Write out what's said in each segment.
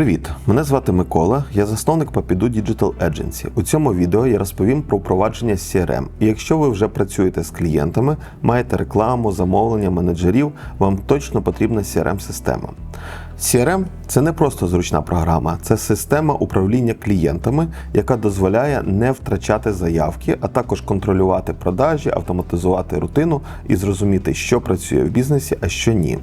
Привіт! Мене звати Микола, я засновник Papidu Digital Agency. У цьому відео я розповім про впровадження CRM. І якщо ви вже працюєте з клієнтами, маєте рекламу, замовлення, менеджерів, вам точно потрібна CRM-система. CRM – це не просто зручна програма, це система управління клієнтами, яка дозволяє не втрачати заявки, а також контролювати продажі, автоматизувати рутину і зрозуміти, що працює в бізнесі, а що ні.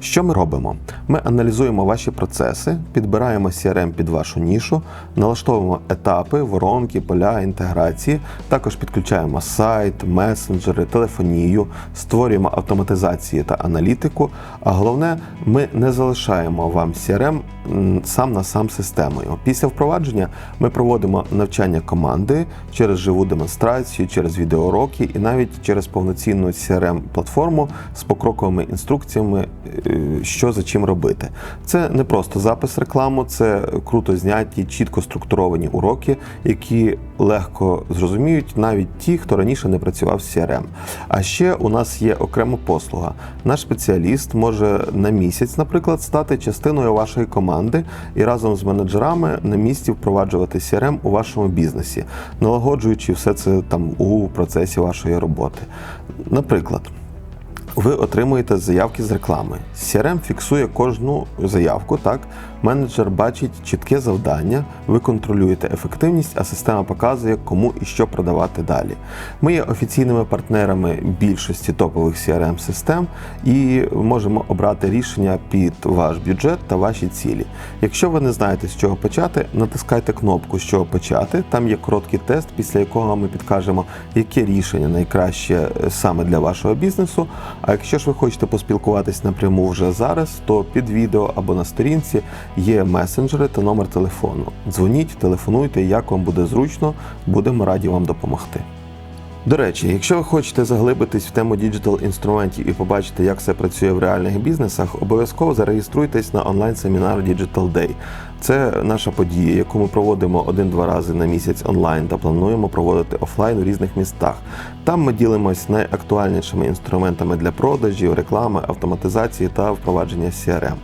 Що ми робимо? Ми аналізуємо ваші процеси, підбираємо CRM під вашу нішу, налаштовуємо етапи, воронки, поля інтеграції, також підключаємо сайт, месенджери, телефонію, створюємо автоматизації та аналітику. А головне, ми не залишаємо вам CRM сам на сам системою. Після впровадження ми проводимо навчання команди через живу демонстрацію, через відеоуроки і навіть через повноцінну CRM-платформу з покроковими інструкціями, що за чим робити. Це не просто запис рекламу, це круто зняті, чітко структуровані уроки, які легко зрозуміють навіть ті, хто раніше не працював з CRM. А ще у нас є окрема послуга. Наш спеціаліст може на місяць, наприклад, стати частиною вашої команди і разом з менеджерами на місці впроваджувати CRM у вашому бізнесі, налагоджуючи все це там у процесі вашої роботи. Наприклад. Ви отримуєте заявки з реклами. CRM фіксує кожну заявку. Так, менеджер бачить чітке завдання, ви контролюєте ефективність, а система показує, кому і що продавати далі. Ми є офіційними партнерами більшості топових crm систем і можемо обрати рішення під ваш бюджет та ваші цілі. Якщо ви не знаєте, з чого почати, натискайте кнопку з чого почати. Там є короткий тест, після якого ми підкажемо, яке рішення найкраще е, саме для вашого бізнесу. А якщо ж ви хочете поспілкуватись напряму вже зараз, то під відео або на сторінці є месенджери та номер телефону. Дзвоніть, телефонуйте, як вам буде зручно, будемо раді вам допомогти. До речі, якщо ви хочете заглибитись в тему діджитал інструментів і побачити, як це працює в реальних бізнесах, обов'язково зареєструйтесь на онлайн-семінар Digital Day. Це наша подія, яку ми проводимо один-два рази на місяць онлайн та плануємо проводити офлайн у різних містах. Там ми ділимось найактуальнішими інструментами для продажів, реклами, автоматизації та впровадження CRM.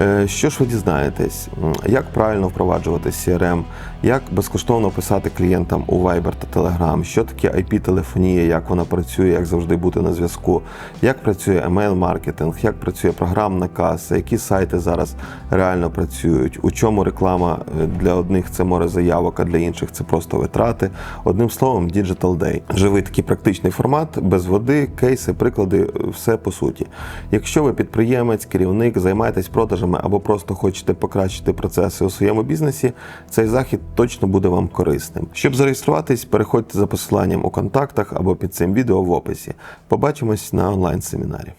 Е, Що ж ви дізнаєтесь, як правильно впроваджувати CRM, як безкоштовно писати клієнтам у Viber та Telegram, що таке IP-телефонія, як вона працює, як завжди бути на зв'язку, як працює емейл-маркетинг, як працює програмна каса, які сайти зараз реально працюють, у чому реклама е, для одних це море заявок, а для інших це просто витрати. Одним словом, Digital Day. Живий такий практичний формат, без води, кейси, приклади, все по суті. Якщо ви підприємець, керівник, займаєтесь продажами або просто хочете покращити процеси у своєму бізнесі, цей захід точно буде вам корисним. Щоб зареєструватись, переходьте за посиланням у контактах або під цим відео в описі. Побачимось на онлайн-семінарі.